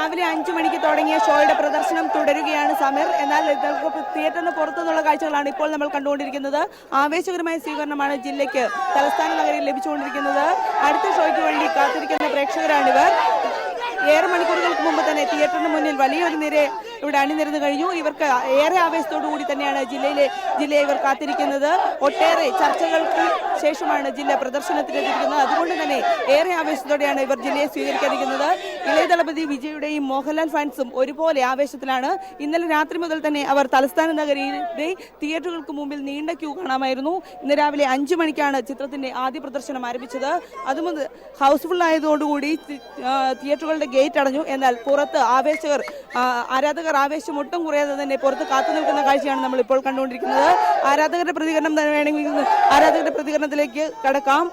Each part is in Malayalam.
രാവിലെ അഞ്ചു മണിക്ക് തുടങ്ങിയ ഷോയുടെ പ്രദർശനം തുടരുകയാണ് സമീർ. എന്നാൽ തിയേറ്ററിന് പുറത്തുനിന്നുള്ള കാഴ്ചകളാണ് ഇപ്പോൾ നമ്മൾ കണ്ടുകൊണ്ടിരിക്കുന്നത്. ആവേശകരമായ സ്വീകരണമാണ് ജില്ലയ്ക്ക് തലസ്ഥാന നഗരിയിൽ ലഭിച്ചുകൊണ്ടിരിക്കുന്നത്. അടുത്ത ഷോയ്ക്ക് വേണ്ടി കാത്തിരിക്കുന്ന പ്രേക്ഷകരാണിവർ. ഏറെ മണിക്കൂറുകൾക്ക് മുമ്പ് തന്നെ തിയേറ്ററിന് മുന്നിൽ വലിയൊരു നിര ഇവിടെ അണിനിരന്നു കഴിഞ്ഞു. ഇവർക്ക് ഏറെ ആവേശത്തോടു കൂടി തന്നെയാണ് ജില്ലയിലെ ജില്ലയെ ഇവർ കാത്തിരിക്കുന്നത്. ഒട്ടേറെ ചർച്ചകൾക്ക് ശേഷമാണ് ജില്ല പ്രദർശനത്തിനെത്തിയിരിക്കുന്നത് അതുകൊണ്ട് തന്നെ ഏറെ ആവേശത്തോടെയാണ് ഇവർ ജില്ലയെ സ്വീകരിക്കാതിരിക്കുന്നത്. ഇളയ ദളപതി വിജയുടെയും മോഹൻലാൽ ഫാൻസും ഒരുപോലെ ആവേശത്തിലാണ്. ഇന്നലെ രാത്രി മുതൽ തന്നെ അവർ തലസ്ഥാന നഗരിയിലെ തിയേറ്ററുകൾക്ക് മുമ്പിൽ നീണ്ട ക്യൂ കാണാമായിരുന്നു. ഇന്ന് രാവിലെ അഞ്ചു മണിക്കാണ് ചിത്രത്തിന്റെ ആദ്യ പ്രദർശനം ആരംഭിച്ചത്. അതുമുതൽ ഹൗസ്ഫുൾ ആയതോടുകൂടി തിയേറ്ററുകളുടെ ഗേറ്റ് അടഞ്ഞു. എന്നാൽ പുറത്ത് ആവേശകർ ആ, ആരാധകർ ആവേശം ഒട്ടും കുറയാതെ തന്നെ പുറത്ത് കാത്തു നിൽക്കുന്ന കാഴ്ചയാണ് നമ്മൾ ഇപ്പോൾ കണ്ടുകൊണ്ടിരിക്കുന്നത്. ആരാധകരുടെ പ്രതികരണം തന്നെ വേണമെങ്കിൽ ആരാധകരുടെ പ്രതികരണത്തിലേക്ക് കടക്കാം.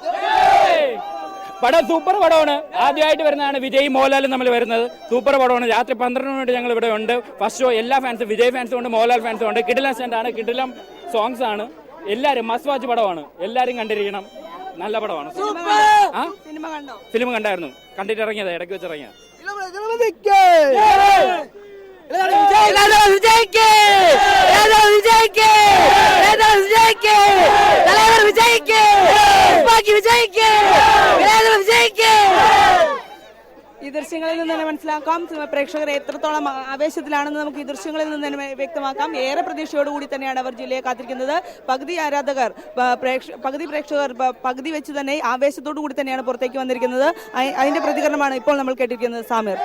പടം സൂപ്പർ പടമാണ്. ആദ്യമായിട്ട് വരുന്നതാണ് വിജയ് മോഹൻലാലും നമ്മൾ വരുന്നത്. സൂപ്പർ പടമാണ്. രാത്രി പന്ത്രണ്ട് മണി ഞങ്ങൾ ഇവിടെ ഉണ്ട്. ഫസ്റ്റ് ഷോ എല്ലാ ഫാൻസും വിജയ് ഫാൻസും ഉണ്ട് മോഹൻലാൽ ഫാൻസും ഉണ്ട്. കിടിലം സെന്റ് ആണ്. കിടിലം സോങ്സ് ആണ്. എല്ലാവരും മസ്റ്റ് വാച്ച് പടമാണ്. എല്ലാവരും കണ്ടിരിക്കണം. നല്ല പടമാണ്. സിനിമ കണ്ടായിരുന്നു. കണ്ടിട്ട് ഇറങ്ങിയതാ ഇടയ്ക്ക് വെച്ച് ഇറങ്ങിയത് ഈ ദൃശ്യങ്ങളിൽ നിന്ന് തന്നെ മനസ്സിലാക്കാം. പ്രേക്ഷകർ എത്രത്തോളം ആവേശത്തിലാണെന്ന് നമുക്ക് ഈ ദൃശ്യങ്ങളിൽ നിന്ന് തന്നെ വ്യക്തമാക്കാം. ഏറെ പ്രതീക്ഷയോടുകൂടി തന്നെയാണ് അവർ ജില്ലയെ കാത്തിരിക്കുന്നത്. പകുതി ആരാധകർ പകുതി പ്രേക്ഷകർ പകുതി വെച്ച് തന്നെ ആവേശത്തോടു കൂടി തന്നെയാണ് പുറത്തേക്ക് വന്നിരിക്കുന്നത്. അതിന്റെ പ്രതികരണമാണ് ഇപ്പോൾ നമ്മൾ കേട്ടിരിക്കുന്നത് സാമിർ.